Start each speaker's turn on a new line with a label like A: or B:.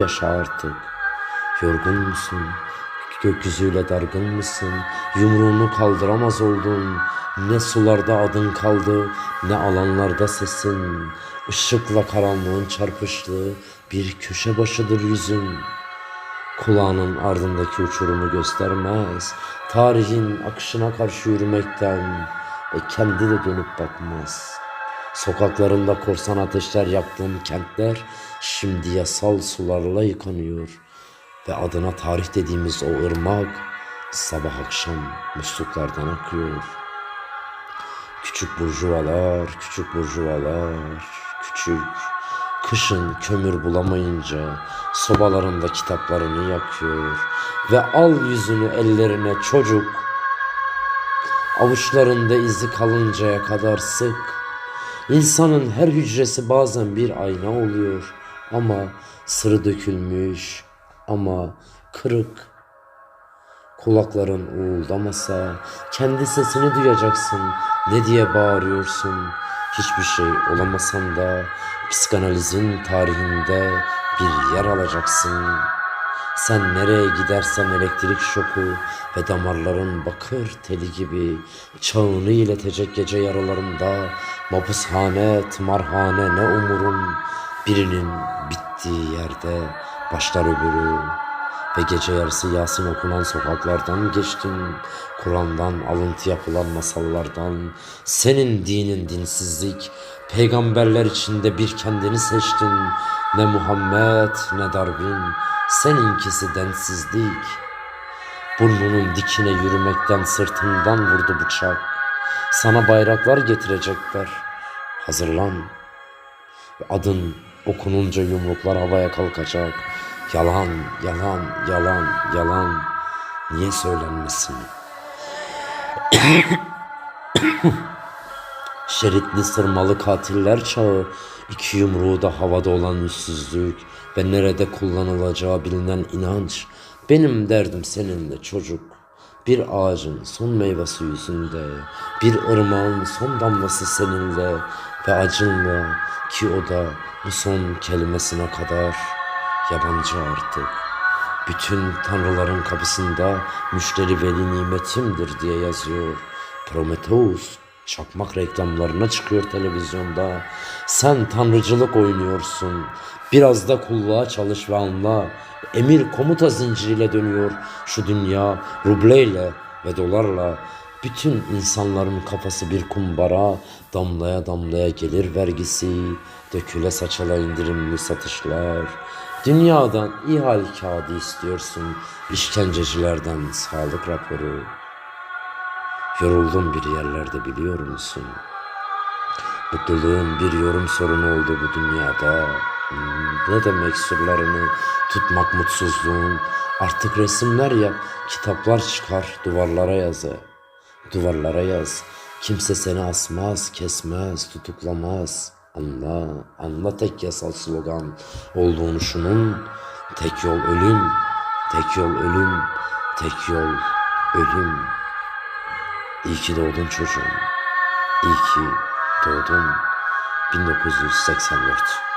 A: Yaşa artık. Yorgun musun? Gökyüzüyle dargın mısın? Yumruğunu kaldıramaz oldun. Ne sularda adın kaldı, ne alanlarda sesin. Işıkla karanlığın çarpıştığı bir köşe başıdır yüzün. Kulağının ardındaki uçurumu göstermez. Tarihin akışına karşı yürümekten ve kendi de dönüp bakmaz. Sokaklarında korsan ateşler yaktığın kentler şimdi yasal sularla yıkanıyor. Ve adına tarih dediğimiz o ırmak sabah akşam musluklardan akıyor. Küçük burjuvalar, küçük burjuvalar, küçük. Kışın kömür bulamayınca sobalarında kitaplarını yakıyor. Ve al yüzünü ellerine çocuk. Avuçlarında izi kalıncaya kadar sık. İnsanın her hücresi bazen bir ayna oluyor ama sırı dökülmüş ama kırık. Kulakların uğuldamasa kendi sesini duyacaksın. Ne diye bağırıyorsun? Hiçbir şey olamasan da psikanalizin tarihinde bir yer alacaksın. Sen nereye gidersen elektrik şoku ve damarların bakır teli gibi çağını iletecek gece yaralarında mapushane, tımarhane ne umurun birinin bittiği yerde başlar öbürü ve gece yarısı Yasin okunan sokaklardan geçtin. Kur'an'dan alıntı yapılan masallardan. Senin dinin dinsizlik. Peygamberler içinde bir kendini seçtin. Ne Muhammed ne Darwin. Seninkisi densizlik. Burnunun dikine yürümekten sırtından vurdu bıçak. Sana bayraklar getirecekler. Hazırlan. Adın okununca yumruklar havaya kalkacak. Yalan, yalan, yalan, yalan. Niye söylenmesin? Şeritli sırmalı katiller çağı, iki yumruğu da havada olan yüzsüzlük ve nerede kullanılacağı bilinen inanç. Benim derdim seninle çocuk. Bir ağacın son meyvesi yüzünde, bir ırmağın son damlası seninle ve acınla ki o da bu son kelimesine kadar yabancı artık. Bütün tanrıların kapısında müşteri veli nimetimdir diye yazıyor. Prometheus çakmak reklamlarına çıkıyor televizyonda. Sen tanrıcılık oynuyorsun. Biraz da kulluğa çalış ve anla. Emir komuta zinciriyle dönüyor şu dünya rubleyle ve dolarla. Bütün insanların kafası bir kumbara, damlaya damlaya gelir vergisi, döküle saçala indirimli satışlar. Dünyadan ihal kağıdı istiyorsun, işkencecilerden sağlık raporu. Yoruldum bir yerlerde biliyor musun? Mutluluğun bir yorum sorunu oldu bu dünyada. Hmm, Ne demek surlarını tutmak mutsuzluğun? Artık resimler yap, kitaplar çıkar, duvarlara yazı. Duvarlara yaz. Kimse seni asmaz, kesmez, tutuklamaz. Anla, anla tek yasal slogan olduğunu şunun. Tek yol ölüm, tek yol ölüm, tek yol ölüm. İyi ki doğdun çocuğum. İyi ki doğdun. 1984